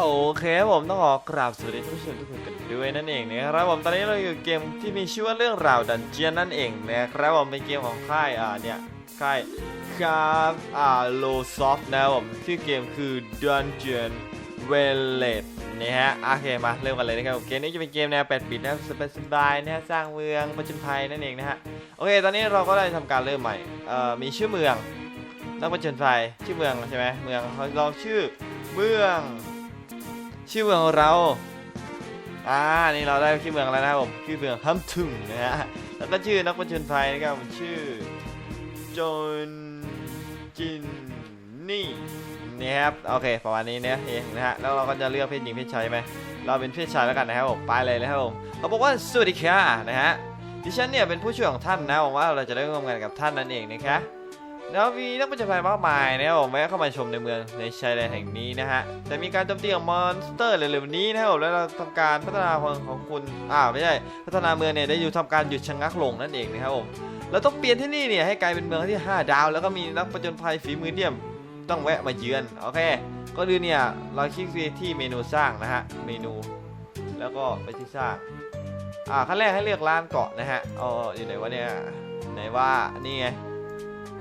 โอเคผมต้องขอกราบสวัสดีท่านผู้ชมทุกคนกันด้วยนั่นเองนะครับผมตอนนี้เราอยู่เกมที่มีชื่อว่าเรื่องราวดันเจียนนั่นเองนะครับผมเป็นเกมของค่ายอ่าเนี่ยค่ายคาอ่าโลซอฟนะครับผมชื่อเกมคือ Dungeon v a l e t นะฮะโอเคมาเริ่มกันเลยนะครับผมเกมนี้จะเป็นเกมแนว8ปิดนะครับสบายๆนะฮะสร้างเมืองประจนภัยนั่นเองนะฮะโอเค ตอนนี้เราก็ได้ทำการเริ่มใหม่เอ่อมีชื่อเมืองนักประจนภัยชื่อเมืองใช่ไหมเมืองเขาลองชื่อเมือง ชื่อเมืองของเราอ่านี่เราได้ชื่อเมืองแล้วนะครับผมชื่อเมืองฮัมทุงนะฮะแล้วก็ชื่อนักประชนภัยนะครับผมชื่อจนจินนี่นี่ครับโอเคประมาณนี้เนี่ยเองนะฮะแล้วเราก็จะเลือกเพศหญิงเพศชายไหมเราเป็นเพศชายแล้วกันนะครับผมไปเลยนะครับผมเขาบอกว่าสวัสดีค่ะนะฮะดิฉันเนี่ยเป็นผู้ช่วยของท่านนะหวังว่าเราจะได้ร่วมงานกับท่านนั่นเองนะคะ แล้วมีนักประจนภัยมากมายนะครับผมแวะเข้ามาชมในเมืองในชายแดนแห่งนี้นะฮะแต่มีการโจมตีของมอนสเตอร์เร็วๆนี้นะครับผมแล้วเราทำการพัฒนาเมืองของคุณอ่าไม่ใช่พัฒนาเมืองเนี่ยได้อยู่ทำการหยุดชะงักลงนั่นเองนะครับผมเราต้องเปลี่ยนที่นี่เนี่ยให้กลายเป็นเมืองที่ 5 ดาว แล้วก็มีนักประจนภัยฝีมือเดี่ยมต้องแวะมาเยือนโอเคก็ดูเนี่ยเราคลิกที่เมนูสร้างนะฮะเมนู แล้วก็ไปที่สร้างอ่าขั้นแรกให้เลือกร้านเกาะนะฮะอ๋ออยู่ไหนวะเนี่ยไหนว่านี่ไง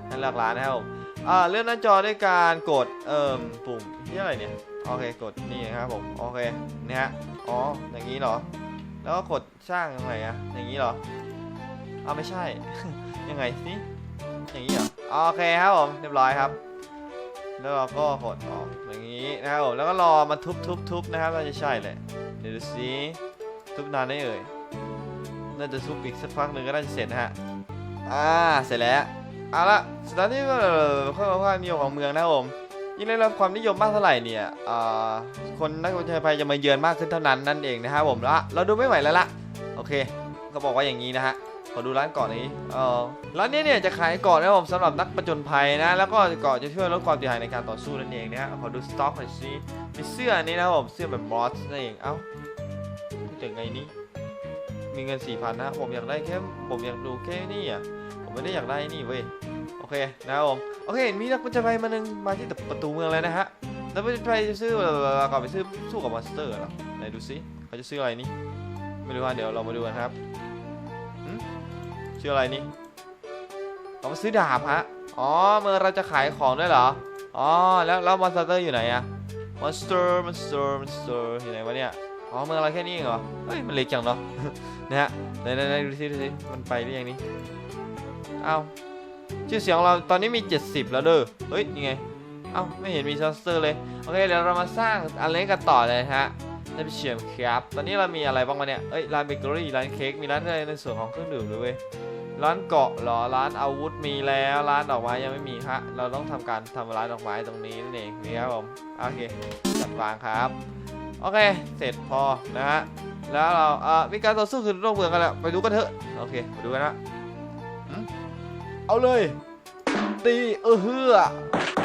ให้เลือกร้านนะครับผมอ่าเลื่อนหน้าจอด้วยการกดเอ่มปุ่มที่อะไรเนี่ยโอเคกดนี่นะครับผมโอเคนี่ฮะอ๋ออย่างนี้เหรอ แล้วก็กดสร้างยังไงอะอย่างนี้เหรอเอาไม่ใช่ ยังไงสิอย่างนี้เหรอโอเคครับผมเรียบร้อยครับ แล้วเราก็กดออกอย่างนี้นะครับผมแล้วก็รอมันทุบทุบทุบนะครับน่าจะใช่เลยเดี๋ยวดูสิทุบนานได้เอ่ยน่าจะทุบอีกสักพักหนึ่งก็น่าจะเสร็จนะฮะอ่าเสร็จแล้ว เอาละสถานที่ก็ค่อยความนิยมของเมืองนะครับผมยิ่งได้รับความนิยมมากเท่าไหร่เนี่ยคนนักวิจัยภัยจะมาเยือนมากขึ้นเท่านั้นนั่นเองนะครับผมละเราดูไม่ไหวแล้วละโอเคเขาบอกว่าอย่างนี้นะฮะขอดูร้านเกาะนี้เออร้านนี้เนี่ยจะขายเกาะนะครับผมสำหรับนักประจนภัยนะแล้วก็เกาะจะช่วยลดความเสียหายในการต่อสู้นั่นเองนะฮะขอดูสต็อกหน่อยสิมีเสื้อนี้นะครับผมเสื้อแบบมอสนั่นเองเอ้าจะไงนี่มีเงิน4 0 0 0นะผมอยากได้แค่ผมอยากดูแค่นี่อะ ไม่ได้อยากได้นี่เว้ยโอเคนะครับผมโอเคมีนักประจนภัยมาหนึ่งมาที่ประตูเมืองแล้วนะฮะแล้วประจนภัยจะซื้อก่อนไปซื้อสู้กับมอนสเตอร์เหรอไหนดูซิเขาจะซื้ออะไรนี่ไม่รู้ว่าเดี๋ยวเรามาดูกันครับชื่ออะไรนี่เขามาซื้อดาบฮะอ๋อเมื่อเราจะขายของด้วยเหรออ๋อแล้วแล้วมอนสเตอร์อยู่ไหนอะมอนสเตอร์มอนสเตอร์มอนสเตอร์อยู่ไหนวะเนี่ยอ๋อเมืองเราแค่นี้เหรอเฮ้ยมันเล็กจังเนาะนะฮะไหนไหนไหนดูซิดูซิมันไปหรือยังนี่ เอาชื่อเสียงเราตอนนี้มี 70 แล้วเด้อ เฮ้ยยังไง เอ้าไม่เห็นมีซัสเตอร์เลย โอเคเดี๋ยวเรามาสร้างอะไรกันต่อเลยฮะท่านผู้ชมครับ ตอนนี้เรามีอะไรบ้างวะเนี่ย เอ้ยร้านเบเกอรี่ร้านเค้กมีร้านอะไรในส่วนของเครื่องดื่มด้วยเว้ย ร้านเกาะหรอ ร้านอาวุธมีแล้ว ร้านดอกไม้ยังไม่มีฮะ เราต้องทำการทำร้านดอกไม้ตรงนี้นั่นเองนี่ครับผม โอเคจัดวางครับ โอเค เสร็จพอนะฮะ แล้วเราเอ่อมีการต่อสู้คือโลกเมืองกันแล้ว ไปดูกันเถอะ โอเคไปดูกันนะ เอาเลย ตีเออเฮือ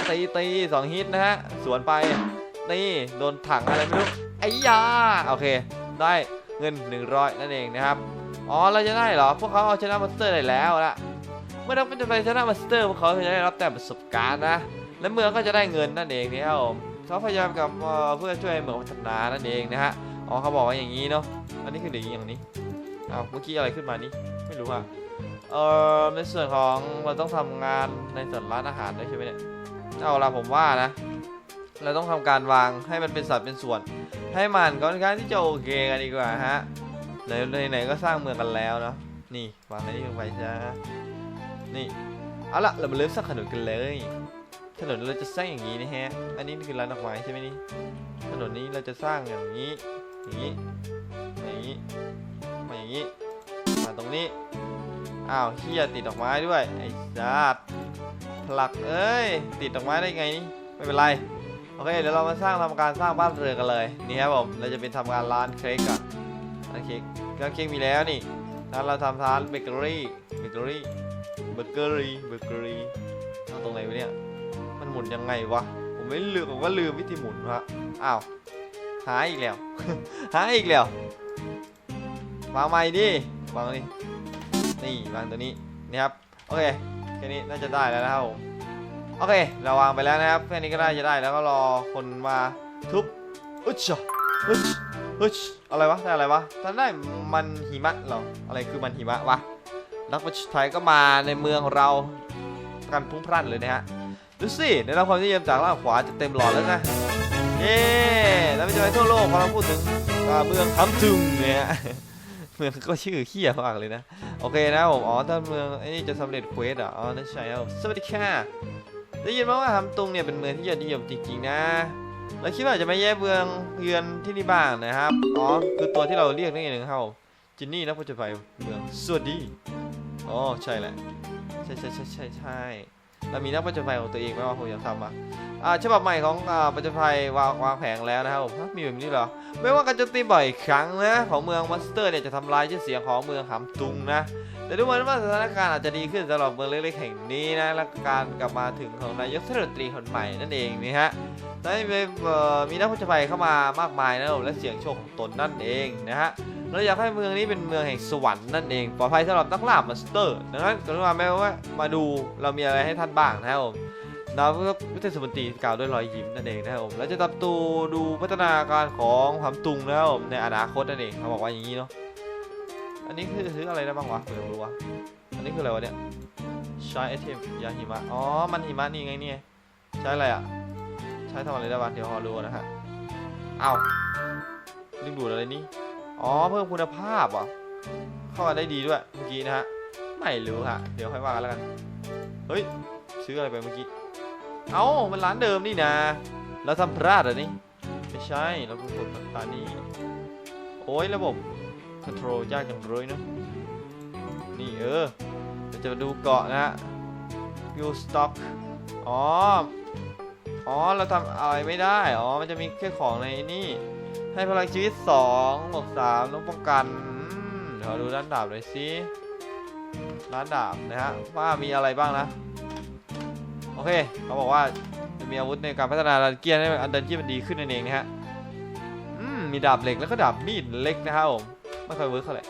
ตีตีสองฮิตนะฮะ สวนไปนี่โดนถังอะไรไม่รู้ไอ้ยาโอเค ได้เงิน 100 นั่นเองนะครับ อ๋อ เราจะได้เหรอ พวกเขาเอาชนะมอนสเตอร์ได้แล้วละเมื่อนักเป็นไปชนะมอนสเตอร์พวกเขาจะได้รับแต่ประสบการณ์นะ และเมืองก็จะได้เงินนั่นเองนะครับผมเขาพยายามกับเพื่อช่วยให้เมืองพัฒนานั่นเองนะฮะ อ๋อเขาบอกว่าอย่างนี้เนาะ อันนี้คืออย่างนี้อย่างนี้อ้าวเมื่อกี้อะไรขึ้นมานี่ไม่รู้อะ เอ่อในส่วนของเราต้องทำงานในส่วนร้านอาหารด้วยใช่ไหมเนี่ยเอาละผมว่านะ เราต้องทำการวางให้มันเป็นสัดเป็นส่วน ให้มันก็ค่อนข้างที่จะโอเคกันดีกว่าฮะไหนไหนก็สร้างเมืองกันแล้วเนาะนี่วางอันนี้ลงไปจ้านี่เอาละเรามาเริ่มสร้างถนนกันเลยถนนเราจะสร้างอย่างนี้นะฮะ อันนี้คือร้านดอกไม้ใช่ไหมนี่ ถนนนี้เราจะสร้างอย่างนี้ อย่างนี้ อย่างนี้ มาอย่างนี้ มาตรงนี้ อ้าวเฮียติดดอกไม้ด้วยไอ้จัดผลักเอ้ยติดดอกไม้ได้ไงนี่ไม่เป็นไรโอเคเดี๋ยวเรามาสร้างทำการสร้างบ้านเรือกันเลยนี่ครับผมเราจะเป็นทำงานร้านเค้กก่อนร้านเค้กร้านเค้กมีแล้วนี่ร้านเราทำร้านเบเกอรี่เบเกอรี่เบเกอรี่เบเกอรี่เอาตรงไหนวะเนี่ยมันหมุนยังไงวะผมไม่ลืมผมก็ลืมวิธีหมุนฮะอ้าวหายอีกแล้วหายอีกแล้ววางใหม่ดิวางนี่ นี่วางตัวนี้นี่ครับโอเคแค่นี้น่าจะได้แล้วนะครับผมโอเค เราวางไปแล้วนะครับแค่นี้ก็ได้จะได้แล้วก็รอคนมาทุบอุ๊ยจ้ะเฮ้ยเฮ้ยอะไรวะได้อะไรวะท่านได้มันหิมะเหรออะไรคือมันหิมะวะนักประชาไทยก็มาในเมืองเรากันพุ่งพรั่นเลยนะฮะดูสิได้รับความนิยมจากล่างขวาจะเต็มหลอดแล้วนะเย้แล้วไปเจอทั่วโลกพอเราพูดถึงอ่าเมืองฮัมจุงเนี่ย มืองก็ชื่อเขี้ยมากเลยนะ โอเคนะผม อ๋อถ้าเมืองไอ้นี่จะสำเร็จเควสเหรออ๋อนั่นใช่ครับสวัสดีค่ะ ได้ยินมาว่าฮัมตุงเนี่ยเป็นเมืองที่ยอดนิยมจริงๆนะแล้วคิดว่าจะมาแย่เมืองเยือนที่นี่บ้างนะครับ อ๋อ คือตัวที่เราเรียกนี่เองครับจินนี่นะผู้จะไปเมืองสวัสดี อ๋อ ใช่แหละ ใช่ใช่ใช่ใช่ใช่แล้วมีนักประจนภัยของตัวเองไหมว่าผมอยากทำอะ ฉบับใหม่ของอาประจนภัยวางวางแผงแล้วนะครับผมมีแบบนี้เหรอ ไม่ว่าการโจมตีบ่อยครั้งนะของเมืองมอนสเตอร์เนี่ยจะทำลายชื่อเสียงของเมืองหำตุงนะ แต่ดูเหมือนว่าสถานการณ์อาจจะดีขึ้นสำหรับเมืองเล็กๆแห่งนี้นะและการกลับมาถึงของนายกเทศมนตรีคนใหม่นั่นเองนี่ฮะได้มีอ่อมีนักผจญภัยเข้ามามากมายนะครับและเสียงโชคของตนนั่นเองนะฮะเราอยากให้เมืองนี้เป็นเมืองแห่งสวรรค์นั่นเองปลอดภัยสำหรับนักล่ามอนสเตอร์ดังนั้นกรุณาไม่ว่ามาดูเรามีอะไรให้ท่านบ้างนะครับผม ดาววิทยาสมนตรีกล่าวด้วยรอยยิ้มนั่นเองนะครับผมแล้วจะตับตูดูพัฒนาการของหำตุงนะครับผมในอนาคตนั่นเองเขาบอกว่าอย่างนี้เนาะอันนี้คือซื้ออะไรได้บ้างวะเดี๋ยวรู้วะอันนี้คืออะไรวะเนี่ยใช้ไอเทมยาหิมะอ๋อมันหิมะนี่ไงเนี่ยใช้อะไรอะใช้ทำอะไรได้บ้างเดี๋ยวรอดูนะฮะเอ้าดึงดูดอะไรนี่อ๋อเพิ่มคุณภาพอะเข้ามาได้ดีด้วยเมื่อกี้นะฮะไม่รู้ฮะเดี๋ยวค่อยว่ากันแล้วกันเฮ้ยซื้ออะไรไปเมื่อกี้ เอ้ามันร้านเดิมนี่นะแล้วทำพลาดเหรนี่ไม่ใช่เรากดตานี้โอ้ยระบบคอนโทรลยากจังเลยเนะนี่เออเราจะดูเกาะนะฮะ view stock อ๋ออ๋อเราทำอะไรไม่ได้อ๋อมันจะมีแค่ของในนี่ ให้พลังชีวิต2บวก3ต้องป้องกันเดี๋ยวดูด้านดาบหน่อยสิร้านดาบนะฮะว่ามีอะไรบ้างนะ เค เขาบอกว่าจะมีอาวุธในการพัฒนาดันเกียร์ให้อันดันเกียร์มันดีขึ้นนั่นเองนะฮะอืมมีดาบเหล็กแล้วก็ดาบมีดเล็กนะครับผมไม่ค่อยเวิร์กเท่าไหร่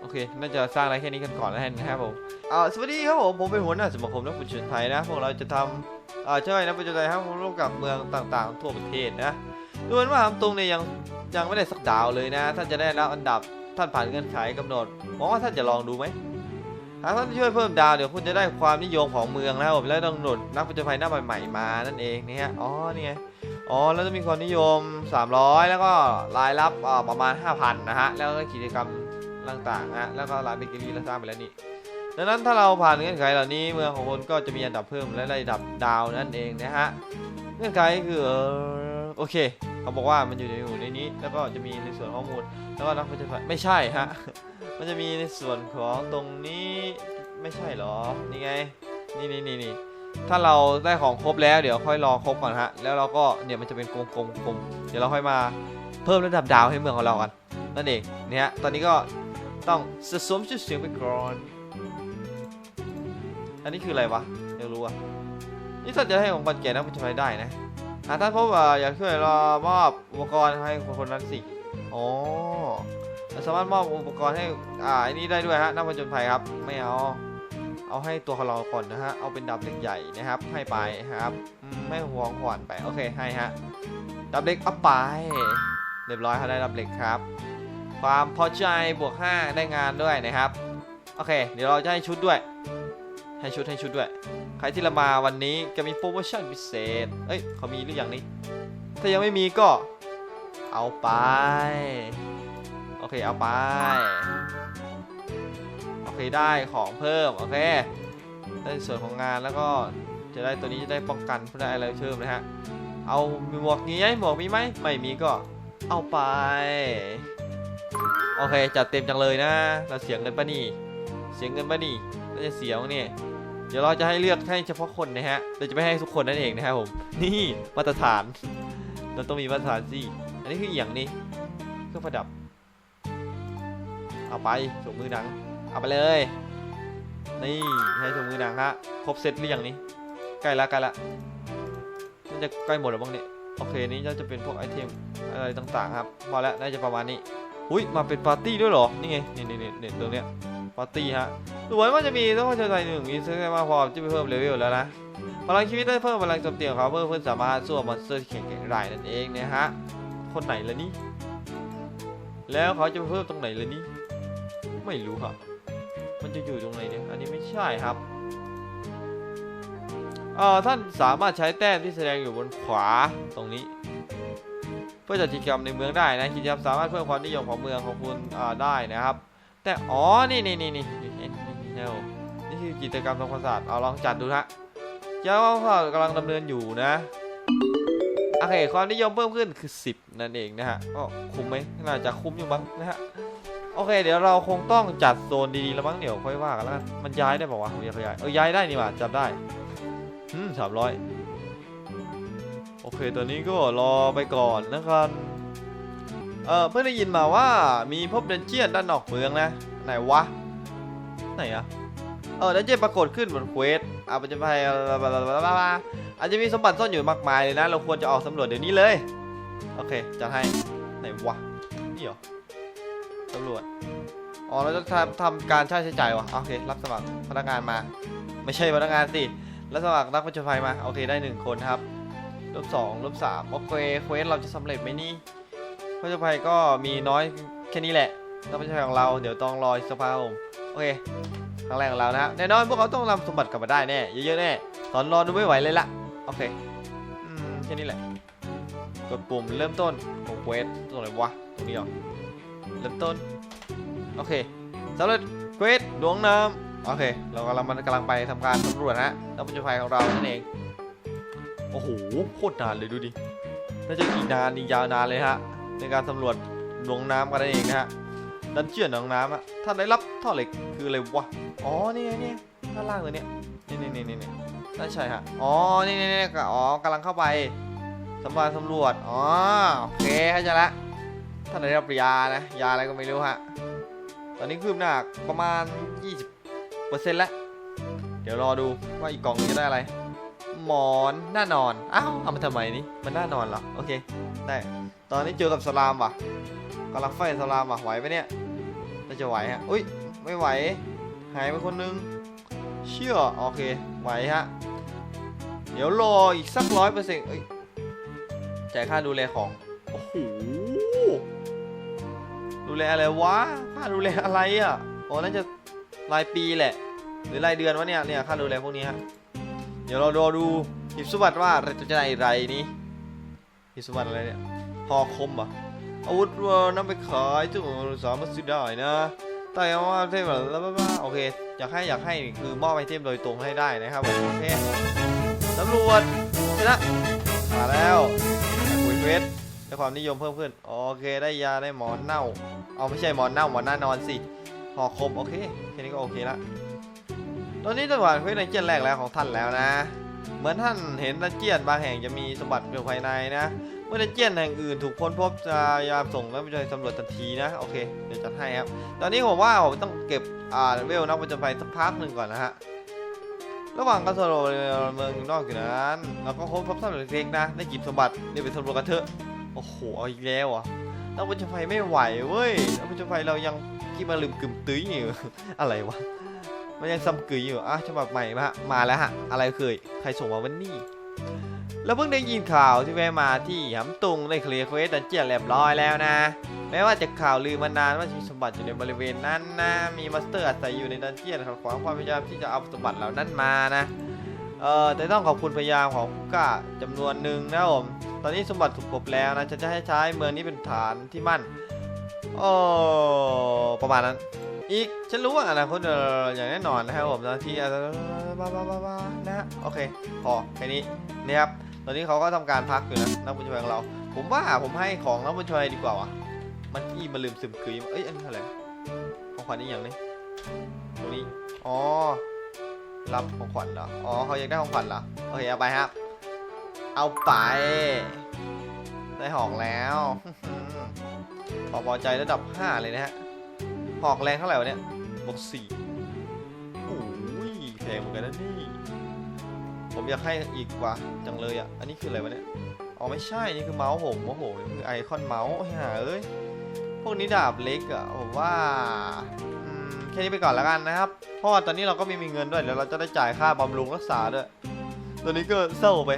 โอเค น่าจะสร้างอะไรแค่นี้กันก่อนแล้วกันนะครับผมอ่าสวัสดีครับผม ผมเป็นหัวหน้าสมาคมนักบุญชนไทยนะ พวกเราจะทำอ่าช่วยนักบุญชนไทยครับร่วมกับเมืองต่างๆ ทั่วประเทศนะ ดูเหมือนว่าฮัมตุงเนี่ยยังยังไม่ได้สักดาวเลยนะ ท่านจะได้รับอันดับ ท่านผ่านเงื่อนไขกำหนดหวังว่าท่านจะลองดูไหม หากท่านช่วยเพิ่มดาวเดี๋ยวคุณจะได้ความนิยมของเมืองนะครับผมและต้องหนุนนักผจญภัยหน้าใหม่ๆมานั่นเองนี่ฮะอ๋อนี่ไงอ๋อแล้วจะมีความนิยม 300 แล้วก็รายรับประมาณ 5,000 นะฮะแล้วก็กิจกรรมต่างๆนะฮะแล้วก็ร้านเบเกอรี่เราสร้างไปแล้วนี่ดังนั้นถ้าเราผ่านเงื่อนไขเหล่านี้เมืองของคุณก็จะมีอันดับเพิ่มและระดับดาวนั่นเองนะฮะเงื่อนไขคือโอเคเขาบอกว่ามันอยู่ในอยู่ในนี้ แล้วก็จะมีในส่วนข้อมูลแล้วก็นักผจญภัยไม่ใช่ฮะ มันจะมีในส่วนของตรงนี้ไม่ใช่เหรอ นี่ไง นี่นี่นี่นี่ถ้าเราได้ของครบแล้วเดี๋ยวค่อยรอครบก่อนฮะ แล้วเราก็เนี่ยมันจะเป็นกลมกลมกลมเดี๋ยวเราค่อยมาเพิ่มระดับดาวให้เมืองของเรากันนั่นเองเนี่ยฮะ ตอนนี้ก็ต้องสะสมชื่อเสียงไปก่อน อันนี้คืออะไรวะอยากรู้อะนี่ท่านจะให้ของขวัญแก่นักผจญภัยได้นะหากท่านพบว่าอยากช่วยรอมอบอุปกรณ์ให้คนนั้นสิ อ๋อ สามารถมอบอุปกรณ์ให้อ่าอ้นี่ได้ด้วยฮะนักผจญภัยครับไม่เอาเอาให้ตัวของเราก่อนนะฮะเอาเป็นดับเล็กใหญ่นะครับ ให้ไปครับไม่ห่วงขวานไปโอเคให้ฮะดับเล็กเอาไปเรียบร้อยครับได้ดับเล็กครับ ความพอใจบวก 5 ได้งานด้วยนะครับโอเค เดี๋ยวเราจะให้ชุดด้วย ให้ชุดให้ชุดด้วย ใครที่เรามาวันนี้จะมีโปรโมชั่นพิเศษเอ้ยเขามีหรืออยังนี่ถ้ายังไม่มีก็เอาไป เคเอาไป โอเคได้ของเพิ่ม โอเค ได้ส่วนของงานแล้วก็จะได้ตัวนี้จะได้ป้องกันเพื่อได้อะไรเพิ่มนะฮะ เอามีหมวกนี้ไหมหมวกมีไหมไม่มีก็เอาไป โอเคจัดเต็มจังเลยนะ เราเสียเงินปะนี่ เสียเงินปะนี่เราจะเสียงเนี่ยเดี๋ยวเราจะให้เลือกให้เฉพาะคนนะฮะเราจะไม่ให้ทุกคนนั่นเองนะครับผม นี่มาตรฐาน เราต้องมีมาตรฐานสิ อันนี้คืออหย่างนี้เครื่องประดับ เอาไปถุงมือหนัง เอาไปเลย นี่ให้ถุงมือหนังฮะ ครบเซตหรือยังนี่ใกล้ละใกล้ละมันจะใกล้หมดแล้วบ้างเนี่ย โอเค นี่ก็จะเป็นพวกไอเทมอะไรต่างๆครับ พอแล้ว น่าจะประมาณนี้ อุ้ย มาเป็นปาร์ตี้ด้วยเหรอ นี่ไง นี่นี่นี่ตรงเนี้ย ปาร์ตี้ฮะดูเหมือนว่าจะมีต้องเข้าใจหนึ่งมีซึ่งมาพอจะไปเพิ่มเลเวลแล้วนะพลังชีวิตได้เพิ่มพลังโจมตีของเขาเพิ่มเพื่อสามารถสู้กับมอนสเตอร์ที่แข็งแกร่งได้นั่นเองนะฮะ คนไหนละนี่ แล้วเขาจะเพิ่มตรงไหนละนี่ ไม่รู้ครับ มันจะอยู่ตรงไหนเนี่ย อันนี้ไม่ใช่ครับเอ่อท่านสามารถใช้แต้มที่แสดงอยู่บนขวาตรงนี้ เพื่อจัดกิจกรรมในเมืองได้นะกิจกรรมสามารถเพิ่มความนิยมของเมืองของคุณอ่าได้นะครับ แต่อ๋อนี่นี่นี่นี่นี่นี่คือกิจกรรมทำความสะอาดเอาลองจัดดูฮะกิจกรรมทำความสะอาดกำลังดำเนินอยู่นะโอเคความนิยมเพิ่มขึ้นคือ 10 นั่นเองนะฮะก็คุ้มไหมน่าจะคุ้มอยู่บ้างนะฮะ โอเค เดี๋ยวเราคงต้องจัดโซนดีๆแล้วมั้งเดี๋ยวค่อยว่ากันแล้วกันมันย้ายได้ป่าวะผมอยากย้ายเออย้ายได้นี่หว่าจำได้อืมสามร้อยโอเคตอนนี้ก็รอไปก่อนนะครับเออเพิ่งได้ยินมาว่ามีพบเดนเจียนด้านนอกเมืองนะ ไหนวะ ไหนอะเออเดนเจียนปรากฏขึ้นบนเควสอาจจะไปอาจจะมีสมบัติซ่อนอยู่มากมายเลยนะ เราควรจะออกสำรวจเดี๋ยวนี้เลย โอเคจะให้ ไหนวะ นี่เหรอ ตำรวจ อ๋อเราจะทำทำการใช้ใช้จ่ายวะโอเค รับสมัครพนักงานมา ไม่ใช่พนักงานสิแล้วสมัครนักประจนภัยมา โอเคได้หนึ่งคนครับ ลบสองลบสามโอเคเควสเราจะสำเร็จไหมนี่ประจนภัยก็มีน้อยแค่นี้แหละนักประจนภัยของเรา เดี๋ยวต้องรอสักพักครับผมโอเคครั้งแรกของเรานะแน่นอนพวกเขาต้องนำสมบัติกลับมาได้แน่ เยอะๆแน่ ตอนรอดูไม่ไหวเลยละโอเค อืมแค่นี้แหละ กดปุ่มเริ่มต้นของเควสตรงไหนวะ ตรงนี้หรอ เริ่มต้น โอเคสำเร็จเควสดวงน้ำโอเค เรากำลังมันกำลังไปทำการสำรวจนะนักประจนภัยของเรานั่นเอง โอ้โห โคตรนานเลยดูดิ น่าจะอีกนานอีกยาวนานเลยฮะ ในการสำรวจดวงน้ำกันนั่นเองนะฮะ ดันเจียนดวงน้ำอะถ้าได้รับท่อเหล็กคืออะไรวะ อ๋อ นี่ไงเนี่ยด้านล่างเลยเนี่ยนี่นี่นี่นี่นี่น่าใช่ฮะ อ๋อ นี่นี่นี่อ๋อกำลังเข้าไปสำรวจสำรวจ อ๋อ โอเคเข้าใจละ ท่านได้รับยานะ ยาอะไรก็ไม่รู้ฮะ ตอนนี้คืบหน้าประมาณ 20เปอร์เซ็นต์แล้ว เดี๋ยวรอดูว่าอีกกล่องนี้จะได้อะไร หมอนหน้านอน อ้าวเอามาทำไมนี่ มันหน้านอนเหรอ โอเค ได้ ตอนนี้เจอกับสลามว่ะกำลังไฟสลามว่ะ ไหวไหมเนี่ยน่าจะไหวฮะ อุ้ย ไม่ไหว หายไปคนนึง เชื่อ โอเค ไหวฮะ เดี๋ยวรออีกสักร้อยเปอร์เซ็นต์จ่ายค่าดูแลของ โอ้โห ดูแลอะไรวะค่าดูแลอะไรอะอ๋อน่าจะรายปีแหละ หรือรายเดือนวะเนี่ยเนี่ยค่าดูแลพวกนี้ฮะเดี๋ยวเรารอดูหิบสมบัติว่าเราจะได้อะไรนี้หิบสมบัติอะไรเนี่ยพอคมอะอาวุธเรานำไปขายทุกคนสามารถซื้อได้นะแต่ว่าเทมแบบแล้วบ้าโอเคอยากให้อยากให้คือมอบไอเทมโดยตรงให้ได้นะครับผมโอเคตำรวจชนะมาแล้วคุยเฟส ได้ความนิยมเพิ่มขึ้น โอเคได้ยาได้หมอนเน่า เอาไม่ใช่หมอนเน่าหมอนหน้านอนสิหอคมโอเคแค่นี้ก็โอเคละตอนนี้จังหวะเควสดันเจียนแรกแล้วของท่านแล้วนะ เหมือนท่านเห็นดันเจียนบางแห่งจะมีสมบัติอยู่ภายในนะ เมื่อดันเจียนแห่งอื่นถูกค้นพบจะยามส่งนักวิจัยสำรวจทันทีนะโอเคเดี๋ยวจัดให้ครับ ตอนนี้ผมว่าผมต้องเก็บอ่าเวลนักวิจัยสักพักหนึ่งก่อนนะฮะระหว่างการสำรวจเมืองนอกอยู่นั้นเราก็ค้นพบสมบัติเล็กๆนะได้กิบสมบัติเดี๋ยวไปสำรวจกันเถอะ โอ้โหเอาอีกแล้วอะนักวิจัยไม่ไหวเว้ยนักวิจัยเรายังกี่มาลืมกึมตื้ออยู่อะไรวะมันยังซ้ำกึยอยู่อะฉบับใหม่มาฮะมาแล้วฮะอะไรเคยใครส่งมาวันนี้แล้วเพิ่งได้ยินข่าวที่แวะมาที่หำตุงได้เคลียร์เควสดันเจียนเรียบร้อยแล้วนะ แม้ว่าจะข่าวลือมานานว่ามีสมบัติอยู่ในบริเวณนั้นนะ มีมาสเตอร์อาศัยอยู่ในดันเจียนขัดขวางความพยายามที่จะเอาสมบัติเหล่านั้นมานะ เอ่อแต่ต้องขอบคุณพยายามของผู้กล้าจำนวนหนึ่งนะผม ตอนนี้สมบัติถูกพบแล้วนะจะจะให้ใช้เมืองนี้เป็นฐานที่มั่นโอ้ประมาณนั้น อีกฉันรู้ว่าอนาคตอย่างแน่นอนนะครับผมนะที่บ้าบ้าบ้าบ้านะฮะโอเคพอแค่นี้นี่ครับตอนนี้เขาก็ทำการพักอยู่นะนักบุญช่วยของเรา ผมว่าผมให้ของนักบุญช่วยดีกว่าวะมันอีมาลืมซึมกรีมเอ้ยอันนี้อะไรของขวัญนี่อย่างนี้ตรงนี้อ๋อ รับของขวัญเหรอ อ๋อเขาอยากได้ของขวัญเหรอ โอเคเอาไปครับ เอาไป ได้หอกแล้วพอพอใจระดับ 5 เลยนะฮะ หอกแรงเท่าไหร่วะเนี่ยบวกสี่โอ้ยแพงเหมือนกันนะนี่ ผมอยากให้อีกกว่าจังเลยอะ อันนี้คืออะไรวะเนี่ย อ๋อไม่ใช่ นี่คือเมาส์ผมโอ้โหนี่คือไอคอนเมาส์หาเอ้ย พวกนี้ดาบเล็กอะผมว่า แค่นี้ไปก่อนแล้วกันนะครับ เพราะว่าตอนนี้เราก็ไม่มีเงินด้วยเดี๋ยวเราจะได้จ่ายค่าบำรุงรักษาด้วยตอนนี้ก็เศร้าไป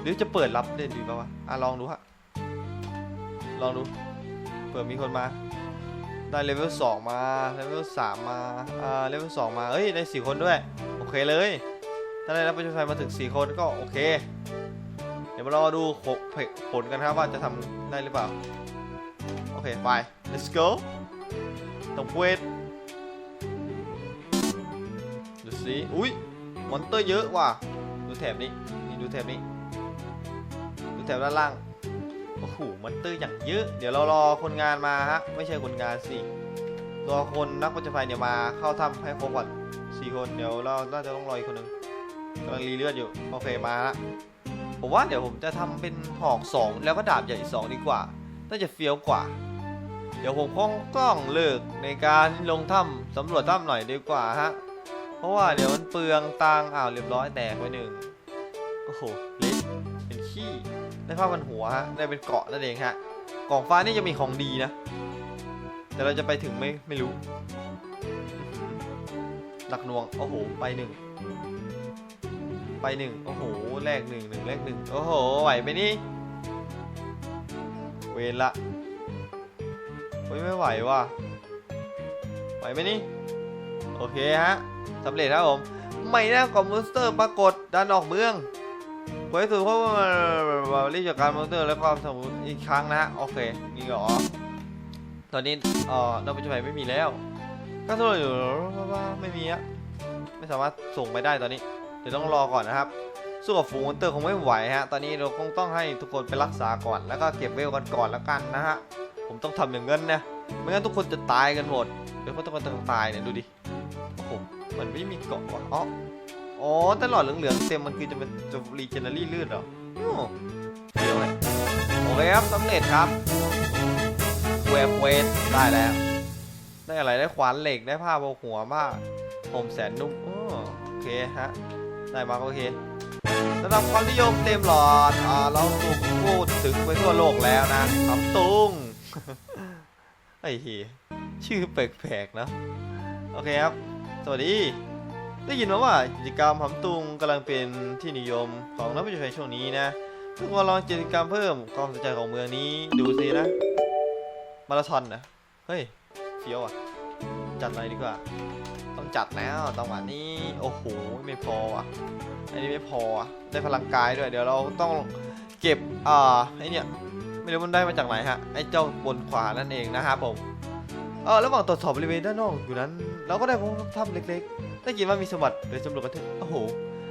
หรือจะเปิดรับเล่นดีป่าวะอะลองดูฮะลองดูเผื่อมีคนมาได้เลเวลสองมาเลเวลสามมาอ่าเลเวลสองมาเอ้ยได้สี่คนด้วยโอเคเลยถ้าได้รับประชาชนมาถึงสี่คนก็โอเค เดี๋ยวมารอดูผลกันครับว่าจะทำได้หรือเปล่า โอเค ไป let's go ต้องเวท สิอุ้ยมอนเตอร์เยอะว่ะดูแถบนี้นี่ดูแถบนี้ดูแถบด้านล่างโอ้โหมอนเตอร์อย่างเยอะ เดี๋ยวเรารอคนงานมาฮะไม่ใช่คนงานสิรอคนนักปัจจุบันเนี่ยมาเข้าถ้ำให้ครบก่อนสี่คนเดี๋ยวเราน่าจะต้องรออีกคนหนึ่งกำลังรีเลือดอยู่โอเคมาฮะผมว่าเดี๋ยวผมจะทำเป็นหอกสองแล้วก็ดาบใหญ่สองดีกว่าน่าจะเฟี้ยวกว่า เดี๋ยวผมคงต้องเลิกในการลงถ้ำสำรวจถ้ำหน่อยดีกว่าฮะ เพราะว่าเดี๋ยวมันเปลืองตังอ้าวเรียบร้อยแตกไปหนึ่งโอ้โหเละเป็นขี้ได้ผ้าพันหัวฮะได้เป็นเกาะนั่นเองฮะกล่องฟ้านี่จะมีของดีนะ แต่เราจะไปถึงไม่ไม่รู้หลักหน่วงโอ้โหไปหนึ่งไปหนึ่งโอ้โหแลกหนึ่งหนึ่งแลกหนึ่งโอ้โหไหวไหมนี่เวรละเฮ้ยไม่ไหวว่ะไหวไหมนี่ โอเคฮะ สำเร็จครับผมไม่นะกล่องมอนสเตอร์ปรากฏดันออกเมืองไว้สุดเพราะว่ารีบจัดการมอนสเตอร์และความสมบูรณ์อีกครั้งนะโอเคนี่เหรอตอนนี้เอ่อเราปัจจุบันไม่มีแล้วก็ทั่วอยู่ว่าไม่มีอะไม่สามารถส่งไปได้ตอนนี้ เดี๋ยวต้องรอก่อนนะครับสู้กับฝูงมอนสเตอร์คงไม่ไหวฮะตอนนี้เราคงต้องให้ทุกคนไปรักษาก่อน แล้วก็เก็บเวลกันก่อนแล้วกันนะฮะผมต้องทำอย่างนั้นนะไม่งั้นทุกคนจะตายกันหมดเดี๋ยวพวกทุกคนต้องตายเนี่ยดูดิ เหมือนไม่มีเกาะว่ะอ๋ออ๋อตลอดเหลืองๆเต็มมันคือจะเป็นจะรีเจนเนอรี่เลือดเหรออ้เดี๋ยวเลยโอเคครับสำเร็จครับเวฟเวทได้แล้ว ได้อะไรได้ขวานเหล็กได้ผ้าโบหัวผ้าผมแสนนุ่มอ้โอเคฮะ ได้มาโอเคระดับความนิยมเต็มหลอดอ่าเราถูกพูดถึงไปทั่วโลกแล้วนะคำตุงไอ้เหี้ยชื่อแปลกๆนะ โอเคครับ สวัสดี ได้ยินมาว่ากิจกรรมหำตุงกำลังเป็นที่นิยมของนักวิจัยช่วงนี้นะทุกคนลองกิจกรรมเพิ่มความสนใจของเมืองนี้ดูสินะ มาราธอนนะเฮ้ยเฟี้ยวอะ จัดอะไรดีกว่า ต้องจัดแล้วจังหวะนี้ โอ้โห ไม่พออะ อันนี้ไม่พออะ ได้พลังกายด้วย เดี๋ยวเราต้องเก็บ อ่า ไอเนี่ย ไม่รู้มันได้มาจากไหนฮะ ไอเจ้าบนขวานั่นเองนะครับผม เออระหว่างตรวจสอบบริเวณด้านนอกอยู่นั้น เราก็ได้พบถ้ำเล็กๆ ได้ยินว่ามีสมบัติเดี๋ยสำรวจกันเถอะโอ้โห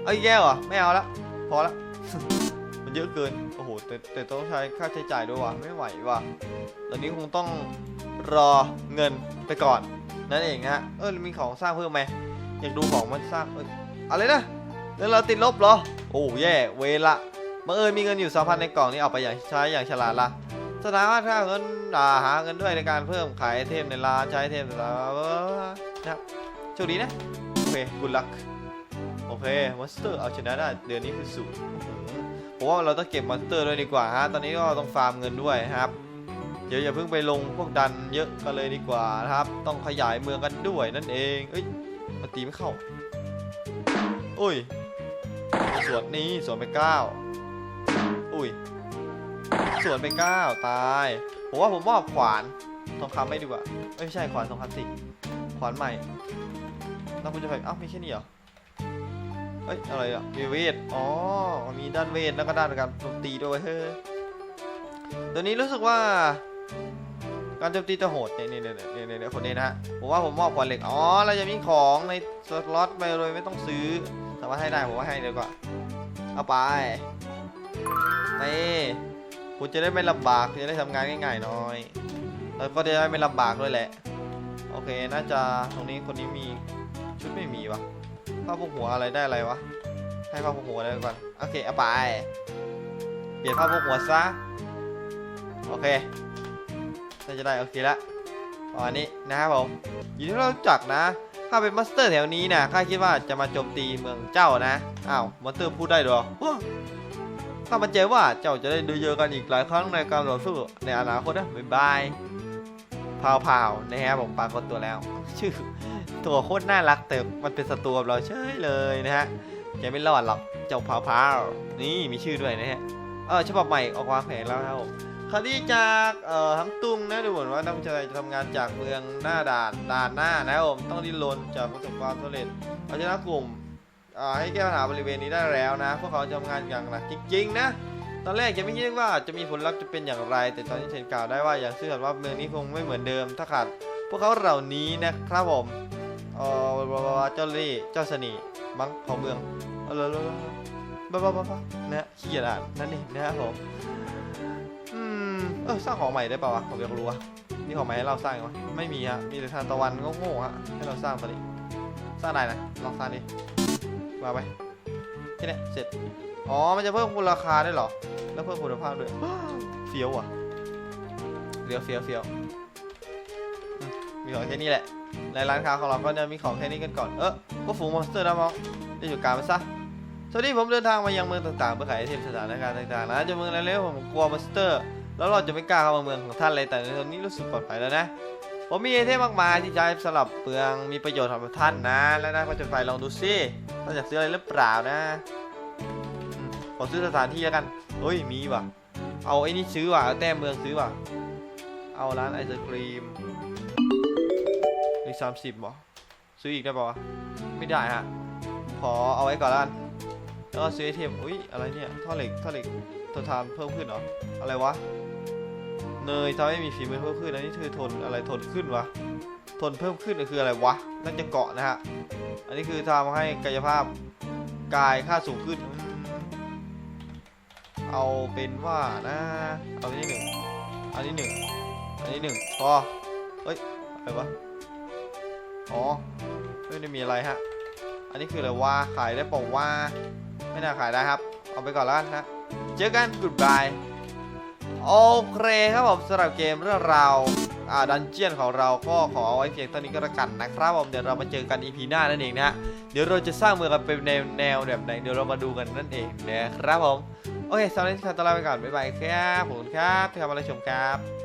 เอาอีกแก้วอะไม่เอาละพอละ มันเยอะเกิน โอ้โห แต่แต่ต้องใช้ค่าใช้จ่ายด้วยว่ะ ไม่ไหวว่ะ ตอนนี้คงต้องรอเงินไปก่อน นั่นเองฮะเออ มีของสร้างเพิ่มไหมอยากดูของมันสร้างเอยอะไรนะเงินเราติดลบเหรอ โอ้แย่ เวละบังเอิญมีเงินอยู่สองพันในกล่องนี้เอาไปอย่างใช้อย่างฉลาดละสถาบันค่าเงินหาเงินด้วยในการเพิ่มขายเทมในร้านใช้เทมต่างๆ นะครับโชคดีนะ โอเคกุลักโอเคมอนสเตอร์เอาชนะได้เดือนนี้คือศูนย์ผมว่าเราต้องเก็บมอนสเตอร์ด้วยดีกว่าฮะตอนนี้ก็ต้องฟาร์มเงินด้วยครับเดี๋ยวอย่าเพิ่งไปลงพวกดันเยอะกันเลยดีกว่านะครับ ต้องขยายเมืองกันด้วยนั่นเองเอ้ยมาตีไม่เข้าอุ้ยสวนนี้สวนไปเก้าอุ้ยสวนไปเก้าตายผมว่าผมมอบขวาน ทองคำไม่ดีกว่าเอ้ยไม่ใช่ขวานทองคำสิขวานใหม่แล้วคุณจะไปอ้าวมีแค่นี้เหรอเอ้ยอะไรอะมีเวทอ๋อมีด้านเวทแล้วก็ด้านการโจมตีด้วยเฮ้ยตัวนี้รู้สึกว่า การโจมตีจะโหดเนี่ยเนี่ยเนี่ยเนี่ยคนนี้นะฮะผมว่าผมมอบขวานเหล็กอ๋อเราจะมีของในสล็อตไปเลยไม่ต้องซื้อสามารถให้ได้ผมว่าให้เลยกว่าเอาไปนี่คุณจะได้ไม่ลำบากจะได้ทำงานง่ายๆหน่อย แล้วก็จะได้ไม่ลำบากด้วยแหละ โอเค น่าจะตรงนี้คนนี้มีชุดไม่มีวะผ้าพวกหัวอะไรได้อะไรวะ ให้ผ้าพวกหัวอะไรก่อน โอเค เอาไป เปลี่ยนผ้าพวกหัวซะ โอเค น่าจะได้โอเคละประมาณนี้นะครับผมยินดีที่เราจักนะ ถ้าเป็นมาสเตอร์แถวนี้นะข้าคิดว่าจะมาโจมตีเมืองเจ้านะ อ้าวมอนสเตอร์พูดได้หรอว้าข้ามันใจว่าเจ้าจะได้ดูเจอะกันอีกหลายครั้งในการต่อสู้ในอนาคตนะบ๊ายบาย พาวพาวๆนะครับผมปรากฏตัวแล้ว ชื่อตัวโคตรน่ารักแต่มันเป็นศัตรูกับเราเฉยเลยนะฮะแกไม่รอดหรอกเจ้าพาวพาวๆนี่มีชื่อด้วยนะฮะเออฉบับใหม่ออกวางแผนแล้วนะครับผมคดีจากเอ่อฮัมตุงนะดูเหมือนว่านักวิจัยจะทำงานจากเมืองหน้าด่านด่านหน้านะครับผมต้องดิ้นรนจากประสบความสำเร็จเอาชนะกลุ่มอ่าให้แก้ปัญหาบริเวณนี้ได้แล้วนะ พวกเขาจะทำงานอย่างหนักจริงๆนะ ตอนแรกจะไม่คิดว่าจะมีผลลัพธ์จะเป็นอย่างไร แต่ตอนนี้เชนกล่าวได้ว่าอย่างเชื่อว่าเมืองนี้คงไม่เหมือนเดิม ถ้าขาดพวกเขาเหล่านี้นะครับผมเอ่อเจ้าเล่เจ้าสน่ห์มั้งของเมืองเออเลยบ้าบ้าบ้านะฮะขี้เกียจอ่านนั่นเองนะครับผมอืมเออสร้างของใหม่ได้ป่าวะผมอยากรู้วะมีของใหม่ให้เราสร้างไหมไม่มีฮะมีแต่ทานตะวันโง่ๆฮะให้เราสร้างตอนนี้สร้างได้นะลองสร้างดิมาไปแค่เนี้ยเสร็จ อ๋อ มันจะเพิ่มมูลค่าได้เหรอ แล้วเพิ่มคุณภาพด้วย เฟี้ยวอะเฟี้ยวเฟี้ยวเฟี้ยวมีของแค่นี้แหละ ในร้านค้าของเราก็จะมีของแค่นี้กันก่อน เออพวกฝูงมอนสเตอร์นะมองจะอยู่กลางมันซะสวัสดีผมเดินทางมายังเมืองต่างๆเพื่อขายไอเทมสถานการณ์ต่างๆนะจะเมืองอะไรเร็วผมกลัวมอนสเตอร์ แล้วเราจะไม่กล้าเข้ามาเมืองของท่านเลยแต่ในตอนนี้รู้สึกปลอดภัยแล้วนะผมมีไอเทมมากมายที่ใช้สำหรับเปลืองมีประโยชน์สำหรับท่านนะ แล้วนะก็จะไปลองดูซิท่านอยากซื้ออะไรหรือเปล่านะ อืมขอซื้อสถานที่แล้วกันเฮ้ยมีว่ะ เอาไอ้นี่ซื้อว่ะเอาแต้มเมืองซื้อว่ะ เอาร้านไอศครีมนี่สามสิบหรอซื้ออีกได้ป่าวะไม่ได้ฮะ ขอเอาไว้ก่อนละกันแล้วก็ซื้อไอเทมอุ้ยอะไรเนี่ยท่อเหล็กท่อเหล็กทนทานเพิ่มขึ้นเหรออะไรวะเนยทำให้มีฝีมือเพิ่มขึ้นอันนี้คือทนอะไรทนขึ้นวะทนเพิ่มขึ้นคืออะไรวะน่าจะเกาะนะฮะอันนี้คือทำให้กายภาพกายค่าสูงขึ้น เอาเป็นว่านะ เอาอันนี้หนึ่งอันนี้หนึ่งอันนี้หนึ่งพอเฮ้ยอะไรวะ อ๋อ ไม่ได้มีอะไรฮะ อันนี้คืออะไรวะขายได้เปล่าวะไม่น่าขายได้ครับ เอาไปก่อนแล้วกันฮะ เจอกัน goodbye โอเคครับผมสำหรับเกมเรื่องราวอ่าดันเจียนของเราก็ขอเอาไว้เพียงเท่านี้ก็แล้วกันนะครับผมเดี๋ยวเรามาเจอกัน EP หน้านั่นเองนะฮะเดี๋ยวเราจะสร้างเมืองกันเป็นแนวแนวแบบไหนเดี๋ยวเรามาดูกันนั่นเองนะครับผม โอเคสำหรับที่ทานตอนลาไปก่อนบ๊ายบายครับผมครับที่ทำอะไรชมครับ